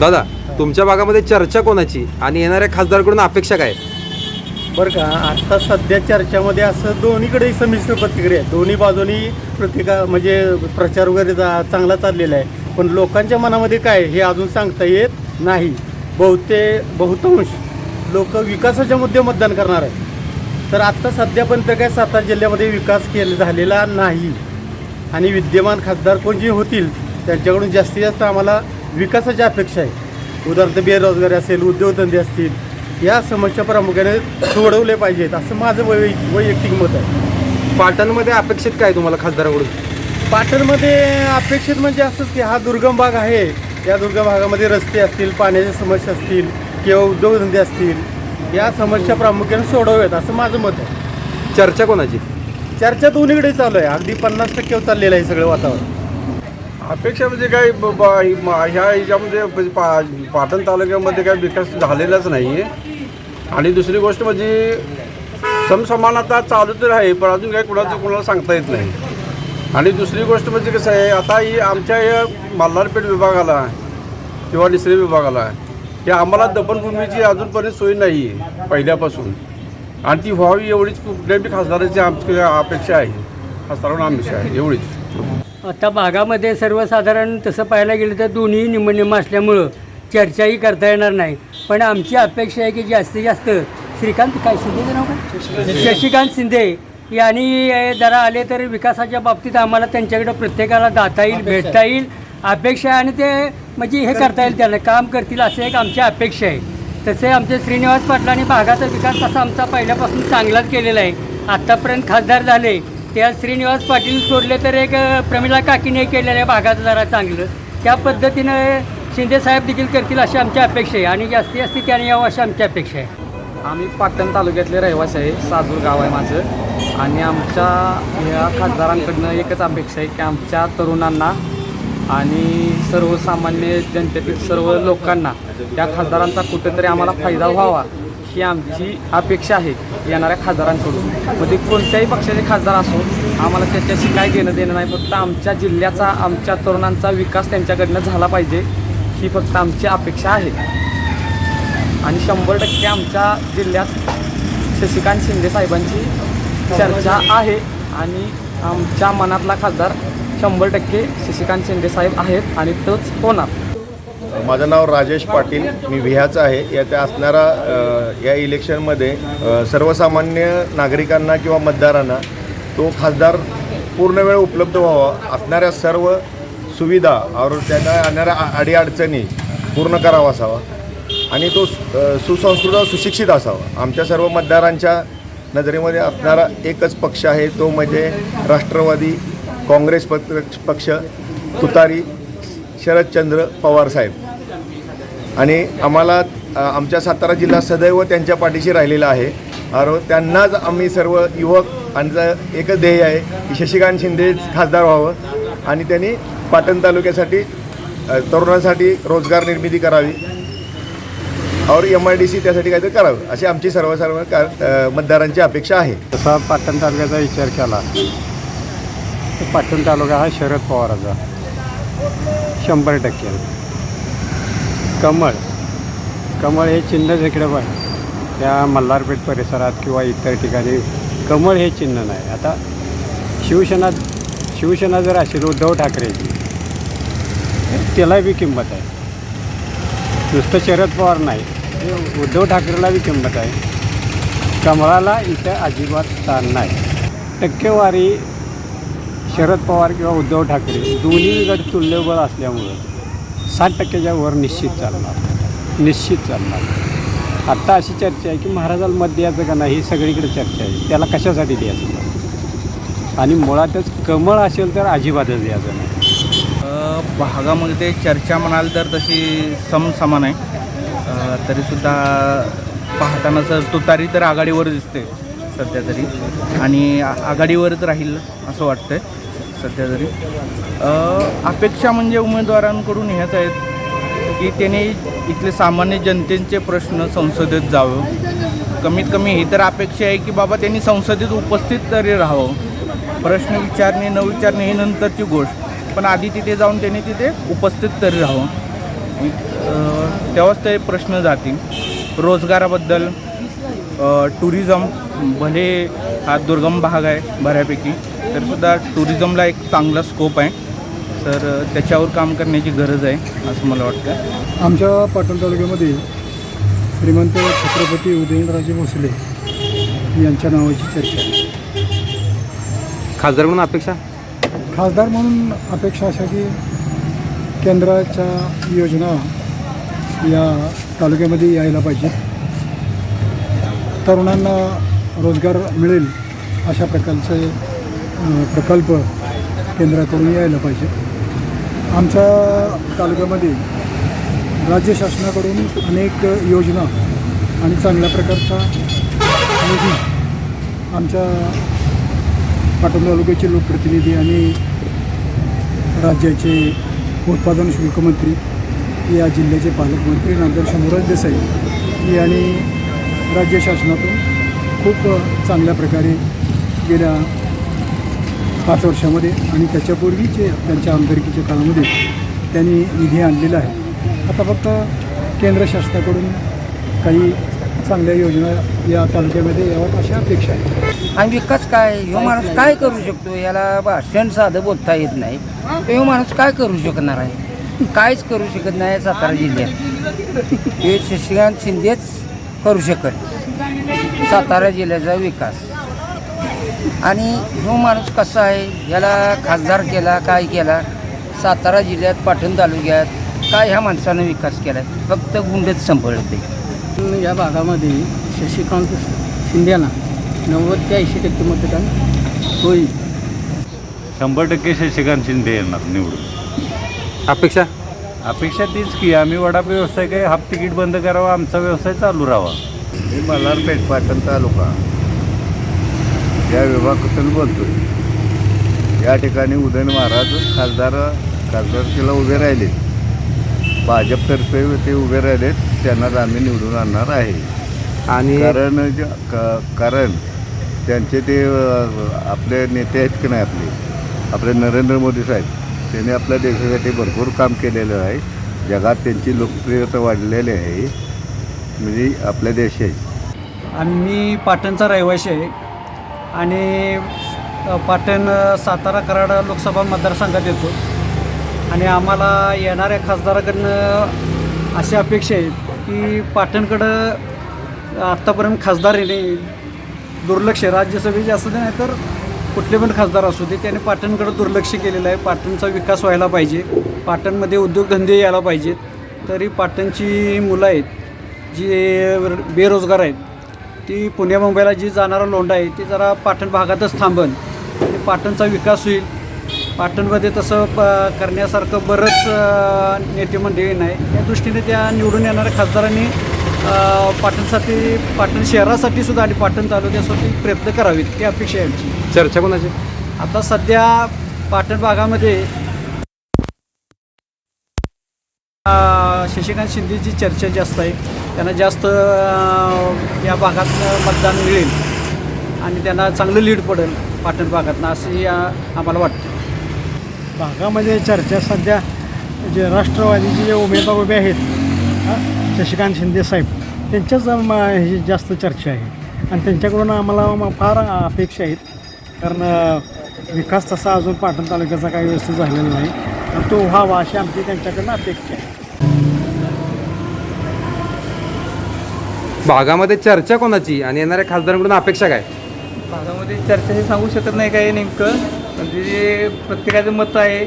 दादा तुमच्या भागामध्ये चर्चा कोणाची आणि येणाऱ्या खासदारकडून अपेक्षा काय? बरं का आता सध्या चर्चामध्ये असं दोन्हीकडे संमिश्र प्रतिक्रिया आहे. दोन्ही बाजूनी प्रतिका म्हणजे प्रचार वगैरे जा चांगला चाललेला आहे. पण लोकांच्या मनामध्ये काय हे अजून सांगता येत नाही. बहुते बहुतांश लोक विकासाच्या मुद्दे मतदान करणार आहे तर आत्ता सध्यापर्यंत काय सातारा जिल्ह्यामध्ये विकास केला झालेला नाही. आणि विद्यमान खासदार कोण जे होतील त्यांच्याकडून जास्तीत जास्त आम्हाला विकासाची अपेक्षा आहे. उदाहरणार्थ बेरोजगारी असेल उद्योगधंदे असतील या समस्या प्रामुख्याने सोडवल्या पाहिजेत असं माझं वै वैयक्तिक मत आहे. पाटणमध्ये अपेक्षित काय तुम्हाला खासदाराकडून? पाटणमध्ये अपेक्षित म्हणजे असंच की हा दुर्गम भाग आहे. या दुर्गम भागामध्ये रस्ते असतील पाण्याच्या समस्या असतील किंवा उद्योगधंदे असतील या समस्या प्रामुख्याने सोडवाव्यात असं माझं मत आहे. चर्चा कोणाची? चर्चा दोन्हीकडे चालू आहे. अगदी पन्नास टक्के चाललेलं आहे सगळं वातावरण. अपेक्षा म्हणजे काय ब- ब- ह्या ह्याच्यामध्ये म्हणजे पा पाटण तालुक्यामध्ये काय विकास झालेलाच नाही आहे आणि दुसरी गोष्ट म्हणजे समसमानता चालू तर आहे पण अजून काही कुणाचं कुणाला सांगता येत नाही. आणि दुसरी गोष्ट म्हणजे कसं आहे आता ही आमच्या या मल्हारपेठ विभागाला किंवा निसरे विभागाला हे आम्हाला दफनभूमीची अजूनपर्यंत सोय नाही आहे पहिल्यापासून. आणि ती व्हावी एवढीच कुठल्याही खासदाराची आमची अपेक्षा आहे खासदारांना अपेक्षा आहे एवढीच. आता भागामध्ये सर्वसाधारण तसं पाहायला गेलं तर दोन्ही निम निम असल्यामुळं चर्चाही करता येणार नाही. पण आमची अपेक्षा आहे की जास्तीत जास्त श्रीकांत काय नाव काय? शशिकांत शिंदे. यांनी जरा आले तर विकासाच्या बाबतीत आम्हाला त्यांच्याकडे प्रत्येकाला जाता येईल भेटता येईल. अपेक्षा आहे आणि ते म्हणजे हे करता येईल त्यांना. काम करतील असं एक आमची अपेक्षा आहे. तसे आमचे श्रीनिवास पाटलांनी भागाचा विकास तसा आमचा पहिल्यापासून चांगलाच केलेला आहे. आत्तापर्यंत खासदार झाले. त्या श्रीनिवास पाटील सोडले तर एक प्रमिला काकीने केलेलं आहे भागाचं जरा चांगलं. त्या पद्धतीनं शिंदे साहेब देखील करतील अशी आमची अपेक्षा आहे आणि जास्तीत जास्त त्याने यावं अशी आमची अपेक्षा आहे. आम्ही पाटण तालुक्यातले रहिवासी आहे साजूर गाव आहे माझं. आणि आमच्या या खासदारांकडनं एकच अपेक्षा आहे की आमच्या तरुणांना आणि सर्वसामान्य जनतेतील सर्व लोकांना त्या खासदारांचा कुठेतरी आम्हाला फायदा व्हावा. ही आमची अपेक्षा आहे येणाऱ्या खासदारांकडून. मग ते कोणत्याही पक्षाचे खासदार असो आम्हाला त्याच्याशी काय घेणं देणं नाही फक्त आमच्या जिल्ह्याचा आमच्या तरुणांचा विकास त्यांच्याकडनं झाला पाहिजे ही फक्त आमची अपेक्षा आहे. आणि शंभर टक्के आमच्या जिल्ह्यात शशिकांत शिंदे साहेबांची चर्चा आहे आणि आमच्या मनातला खासदार शंभर टक्के शशिकांत शिंदे साहेब आहेत आणि तोच होणार. माझं नाव राजेश पाटील मी विह्याचा आहे. येत्या असणारा या इलेक्शनमध्ये सर्वसामान्य नागरिकांना किंवा मतदारांना तो खासदार पूर्ण वेळ उपलब्ध व्हावा असणाऱ्या सर्व सुविधा और त्यांना येणाऱ्या अडीअडचणी पूर्ण करावा असावा आणि तो सुसंस्कृत सुशिक्षित असावा. आमच्या सर्व मतदारांच्या नजरेमध्ये असणारा एकच पक्ष आहे तो म्हणजे राष्ट्रवादी काँग्रेस पक्ष पक्ष तुतारी शरदचंद्र पवार साहेब. आणि आम्हाला आमच्या सातारा जिल्हा सदैव त्यांच्या पाठीशी राहिलेला आहे. आरो त्यांनाच आम्ही सर्व युवक आमचं एकच ध्येय आहे की शशिकांत शिंदे खासदार व्हावं आणि त्यांनी पाटण तालुक्यासाठी तरुणांसाठी रोजगार निर्मिती करावी. और एम आय डी सी त्यासाठी काहीतरी करावं अशी आमची सर्व सर्व मतदारांची अपेक्षा आहे. तसा पाटण तालुक्याचा विचार केला पाटण तालुका हा शरद पवाराचा. शंभर टक्के. कमळ. कमळ हे चिन्ह जिकडं पण. त्या मल्हारपेठ परिसरात किंवा इतर ठिकाणी कमळ हे चिन्ह नाही. आता शिवसेना शिवसेना जर असेल उद्धव ठाकरेची तर त्याला बी किंमत आहे. नुसतं शरद पवार नाही. उद्धव ठाकरेला बी किंमत आहे. कमळाला इथं अजिबात स्थान नाही. टक्केवारी शरद पवार किंवा उद्धव ठाकरे दोन्ही गट तुल्यबळ असल्यामुळं साठ टक्क्याच्या वर निश्चित चालणार. निश्चित चालणार. आत्ता अशी चर्चा आहे की महाराजाला मत द्यायचं का नाही ही सगळीकडे चर्चा आहे. त्याला कशासाठी द्यायचं? आणि मुळातच कमळ असेल तर अजिबातच द्यायचं नाही. भागामध्ये चर्चा म्हणाल तर तशी समसमान आहे. तरीसुद्धा पाहताना सर तुतारी तर आघाडीवर दिसते सध्या तरी. आणि आघाडीवरच राहील असं वाटतं सध्या तरी. अपेक्षा म्हणजे उमेदवारांकडून ह्याच आहेत की त्यांनी इथले सामान्य जनतेचे प्रश्न संसदेत जावं. कमीत कमी ही तर अपेक्षा आहे की बाबा त्यांनी संसदेत उपस्थित तरी राहावं. प्रश्न विचारणे न विचारणे ही नंतरची गोष्ट. पण आधी तिथे जाऊन त्यांनी तिथे उपस्थित तरी राहावं. तेव्हाच ते प्रश्न जातील. रोजगाराबद्दल टुरिझम भले हा दुर्गम भाग आहे बऱ्यापैकी तरीसुद्धा टुरिझमला एक चांगला स्कोप आहे. तर त्याच्यावर काम करण्याची गरज आहे असं मला वाटतं. आमच्या पाटण तालुक्यामध्ये श्रीमंत छत्रपती उदयनराजे भोसले यांच्या नावाची चर्चा आहे. खासदार म्हणून अपेक्षा? खासदार म्हणून अपेक्षा अशा की केंद्राच्या योजना या तालुक्यामध्ये यायला पाहिजेत तरुणांना रोजगार मिळेल अशा प्रकारचे प्रकल्प केंद्राकडून यायला पाहिजे. आमच्या तालुक्यामध्ये राज्य शासनाकडून अनेक योजना आणि चांगल्या प्रकारचा निधी आमच्या पाटण तालुक्याचे लोकप्रतिनिधी आणि राज्याचे उत्पादन शुल्क मंत्री या जिल्ह्याचे पालकमंत्री नामदार शंभूराज देसाई यांनी राज्य शासनातून खूप चांगल्या प्रकारे गेल्या पाच वर्षामध्ये आणि त्याच्यापूर्वीचे त्यांच्या आमदारकीच्या काळामध्ये त्यांनी निधी आणलेला आहे. आता फक्त केंद्र शासनाकडून काही चांगल्या योजना या तालुक्यामध्ये याव्यात अशा अपेक्षा आहे. आणि विकास काय? ह्यो माणूस काय करू शकतो? याला भाषण साधं बोलता येत नाही. तर ह्यो माणूस काय करू शकणार आहे? कायच करू शकत नाही सातारा जिल्ह्यात. हे शशिकांत शिंदेच करू शकत. सातारा जिल्ह्याचा विकास. आणि ह्यो माणूस कसा आहे याला खासदार केला काय केला सातारा जिल्ह्यात पाटण तालुक्यात काय ह्या माणसानं विकास केला फक्त गुंडेच संपळते. या भागामध्ये शशिकांत शिंदेना नव्वद ते ऐंशी टक्के मतदान होईल. शंभर टक्के शशिकांत शिंदे येणार निवडून. अपेक्षा? अपेक्षा तीच की आम्ही वडापाव व्यवसाय काय हाफ तिकीट बंद करावा आमचा व्यवसाय चालू राहावा. मी मल्हारपेठ पाटण तालुका. या विभागातून बोलतोय. या ठिकाणी उदयन महाराज खासदार खासदारकीला उभे राहिले. भाजपतर्फे ते उभे राहिलेत त्यांनाच आम्ही निवडून आणणार आहे. आणि कारण कारण त्यांचे ते आपले नेते आहेत की नाही आपले? आपले नरेंद्र मोदी साहेब त्यांनी आपल्या देशासाठी भरपूर काम केलेलं आहे. जगात त्यांची लोकप्रियता वाढलेली आहे. म्हणजे आपल्या देशाची. आम्ही पाटणचा रहिवासी आहे. आणि पाटण सातारा कराड लोकसभा मतदारसंघात येतो. आणि आम्हाला येणाऱ्या खासदाराकडनं अशी अपेक्षा आहे की पाटणकडं आत्तापर्यंत खासदार येणे दुर्लक्ष राज्यसभेचे असू दे नाही तर कुठले पण खासदार असू दे त्याने पाटणकडं दुर्लक्ष केलेलं आहे. पाटणचा विकास व्हायला पाहिजे. पाटणमध्ये उद्योगधंदे यायला पाहिजेत. तरी पाटणची मुलं आहेत जी बेरोजगार आहेत ती पुण्या मुंबईला जी जाणारा लोंढा आहे ती जरा पाटण भागातच थांबन. आणि पाटणचा विकास होईल. पाटणमध्ये तसं प करण्यासारखं बरंच नेते मंडळी नाही. या दृष्टीने त्या निवडून येणाऱ्या खासदारांनी पाटणसाठी पाटण शहरासाठी सुद्धा आणि पाटण तालुक्यासाठी प्रयत्न करावेत ही अपेक्षा आहे आमची. चर्चा कोणाची? आता सध्या पाटण भागामध्ये शशिकांत शिंदेची चर्चा जास्त आहे. त्यांना जास्त या भागात मतदान मिळेल. आणि त्यांना चांगलं लीड पडेल पाटण भागातनं असंही आम्हाला वाटतं. भागामध्ये चर्चा सध्या जे राष्ट्रवादीचे जे उमेदवार उभे आहेत शशिकांत शिंदे साहेब त्यांच्याच म, ह्याची जास्त चर्चा आहे. आणि त्यांच्याकडून आम्हाला फार अपेक्षा आहेत. कारण विकास तसा अजून पाटण तालुक्याचा काही व्यवस्थित झालेला नाही. तो व्हावा अशी आमची त्यांच्याकडनं अपेक्षा आहे. भागामध्ये चर्चा कोणाची आणि येणाऱ्या खासदारांकडून अपेक्षा काय? भागामध्ये चर्चा हे सांगू शकत नाही काय नेमकं. म्हणजे जे प्रत्येकाचं मत आहे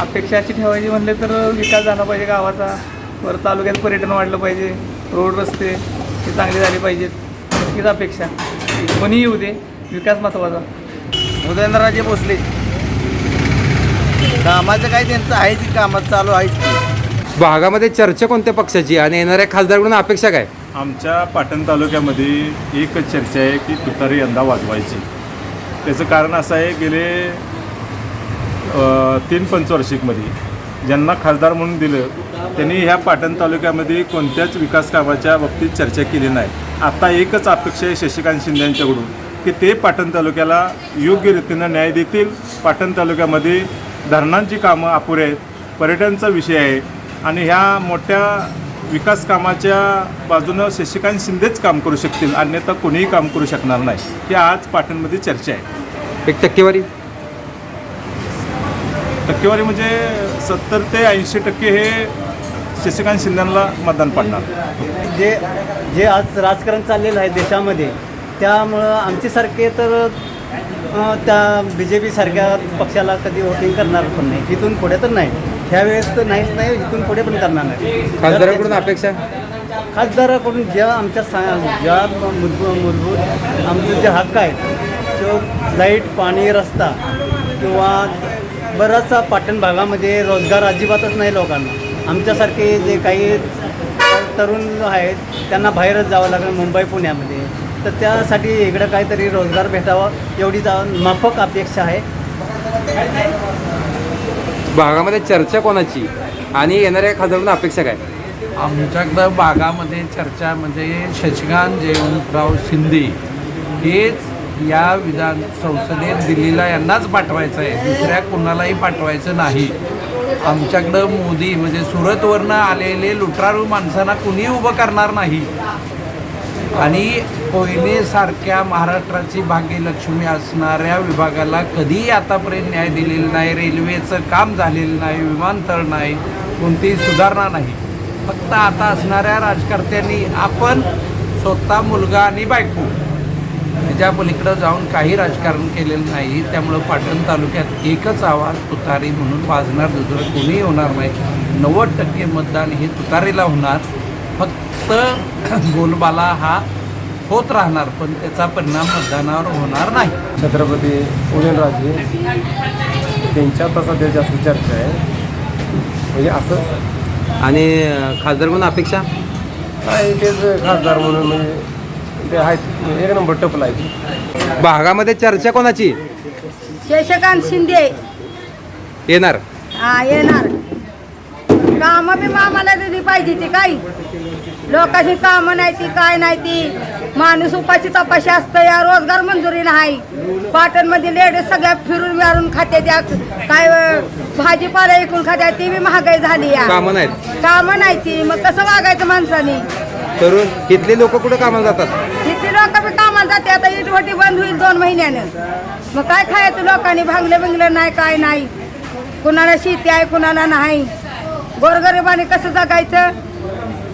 अपेक्षा अशी ठेवायची म्हणले तर विकास झाला पाहिजे गावाचा. परत तालुक्यात पर्यटन वाढलं पाहिजे रोड रस्ते हे चांगले झाले पाहिजेत. हीच अपेक्षा. कोणी येऊ दे विकास महत्त्वाचा उदयनराजे भोसले. कामाचं काय त्यांचं आहे की कामात चालू आहे भागामध्ये चर्चा कोणत्या पक्षाची आणि येणाऱ्या खासदाराकडून अपेक्षा काय? आमच्या पाटण तालुक्यामध्ये एकच चर्चा आहे की तुतारी यंदा वाजवायची. त्याचं कारण असं आहे गेले तीन पंचवार्षिकमध्ये ज्यांना खासदार म्हणून दिलं त्यांनी ह्या पाटण तालुक्यामध्ये कोणत्याच विकास कामाच्या बाबतीत चर्चा केली नाही. आता एकच अपेक्षा आहे शशिकांत शिंदे यांच्याकडून की ते पाटण तालुक्याला योग्य रीतीनं न्याय देतील. पाटण तालुक्यामध्ये धरणांची कामं अपुरे आहेत पर्यटनचा विषय आहे आणि ह्या मोठ्या विकास कामाच्या बाजूनं शशिकांत शिंदेच काम करू शकतील अन्यथा कोणीही काम करू शकणार नाही. ही आज पाटणमध्ये चर्चा आहे. एक टक्केवारी? टक्केवारी म्हणजे सत्तर ते ऐंशी टक्के हे शशिकांत शिंदेला मतदान पडणार. जे जे आज राजकारण चाललेलं आहे देशामध्ये त्यामुळं आमच्यासारखे तर अ, त्या बी जे पी सारख्या पक्षाला कधी वोटिंग करणार पण नाही? इथून पुढे तर नाही. ह्यावेळेस तर नाहीच नाही इथून पुढे पण करणार नाही. खासदाराकडून अपेक्षा? खासदाराकडून ज्या आमच्या सा ज्या मूलभूत मूलभूत आमचे जे हक्क आहेत तो लाइट पाणी रस्ता किंवा बराचसा पाटण भागामध्ये रोजगार अजिबातच नाही लोकांना. आमच्यासारखे जे काही तरुण आहेत त्यांना बाहेरच जावं लागलं मुंबई पुण्यामध्ये. तर त्यासाठी इकडं काहीतरी रोजगार भेटावा एवढी जा माफक अपेक्षा आहे. भागामध्ये चर्चा कोणाची? आणि येणाऱ्या खासदारांना अपेक्षा काय? आमच्याकडं भागामध्ये चर्चा म्हणजे शशिकांत जयवंतराव शिंदे हेच या विधान संसदेत दिल्लीला यांनाच पाठवायचं आहे. दुसऱ्या कुणालाही पाठवायचं नाही. आमच्याकडं मोदी म्हणजे सुरतवरनं आलेले लुटारू माणसांना कुणी उभं करणार नाही. आणि कोयनेसारख्या महाराष्ट्राची भाग्यलक्ष्मी असणाऱ्या विभागाला कधीही आतापर्यंत न्याय दिलेला नाही रेल्वेचं काम झालेलं नाही विमानतळ नाही कोणतीही सुधारणा नाही. फक्त आता असणाऱ्या राजकर्त्यांनी आपण स्वतः मुलगा आणि बायको ह्याच्या पलीकडं जाऊन काही राजकारण केलेलं नाही. त्यामुळं पाटण तालुक्यात एकच आवाज तुतारी म्हणून वाजणार दुसरं कोणीही होणार नाही. नव्वद टक्के मतदान हे तुतारीला होणार. फक्त बोलबाला हा होत राहणार पण त्याचा परिणाम मतदानावर होणार नाही. छत्रपती उदयनराजे त्यांच्या आता सध्या जास्त चर्चा आहे. म्हणजे असं आणि अं, खासदाराकडून अपेक्षा? काय तेच खासदार म्हणून म्हणजे ते आहेत. एक नंबर टपला आहे. भागामध्ये चर्चा कोणाची? शशिकांत शिंदे. येणार. हा येणार. कामं बी आम्हाला दिली पाहिजे ती काही. लोकांची कामं नाही ती काय नाही ती. माणूस उपाशी तपाशी असतं या रोजगार मंजुरी नाही. पाटणमध्ये लेडीज सगळ्या फिरून मिळून खाते त्या काय भाजीपाला विकून खात्या ती बी महागाई झाली या. कामं नाहीत. कामं नाही ती. मग कसं वागायचं माणसाने? तरुण इथले लोक कुठे कामाला जातात? किती लोक बी कामाला जाते आता इटवटी बंद होईल दोन महिन्यानं. मग काय खायचं लोकांनी? भांगलं बिंगलं नाही काय नाही. कुणाला शेती आहे कुणाला नाही. गोरगरिबाने कसं जगायचं?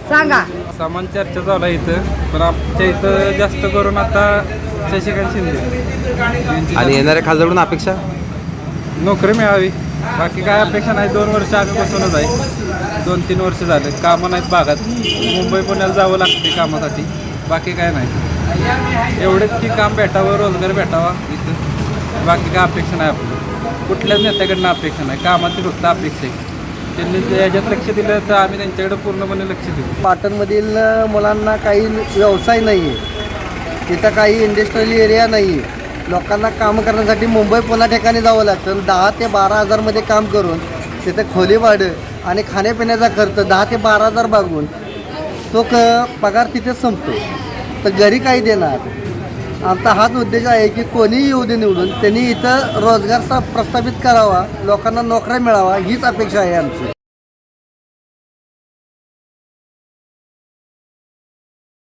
सांगा. सामान चर्चा आहे इथं पण आमच्या इथं जास्त करून आता शशिकांत शिंदे. आणि येणाऱ्या खासदाराकडून अपेक्षा? नोकरी मिळावी. बाकी काय अपेक्षा नाही. दोन वर्ष आम्ही बसूनच आहे. दोन तीन वर्ष झाले. कामं नाहीत भागात. मुंबई पुण्याला जावं लागते कामासाठी. बाकी काय नाही. एवढेच की काम भेटावं रोजगार भेटावा इथं. बाकी काय अपेक्षा नाही आपली. कुठल्याच नेत्याकडनं अपेक्षा नाही. कामाची फक्त अपेक्षा आहे. त्यांनी याच्यात लक्ष दिलं तर आम्ही त्यांच्याकडे पूर्णपणे लक्ष देऊ. पाटणमधील मुलांना काही व्यवसाय नाही आहे तिथं काही इंडस्ट्रियल एरिया नाही आहे लोकांना काम करण्यासाठी मुंबई पुन्हा ठिकाणी जावं लागतं. दहा ते बारा हजारमध्ये काम करून तिथं खोली वाढं आणि खाण्यापिण्याचा खर्च दहा ते बारा हजार भागून तो क पगार तिथेच संपतो. तर घरी काही देणार. आमचा हाच उद्देश आहे की कोणीही येऊ दे निवडून त्यांनी इथं रोजगार प्रस्थापित करावा लोकांना नोकऱ्या मिळावा हीच अपेक्षा आहे आमची.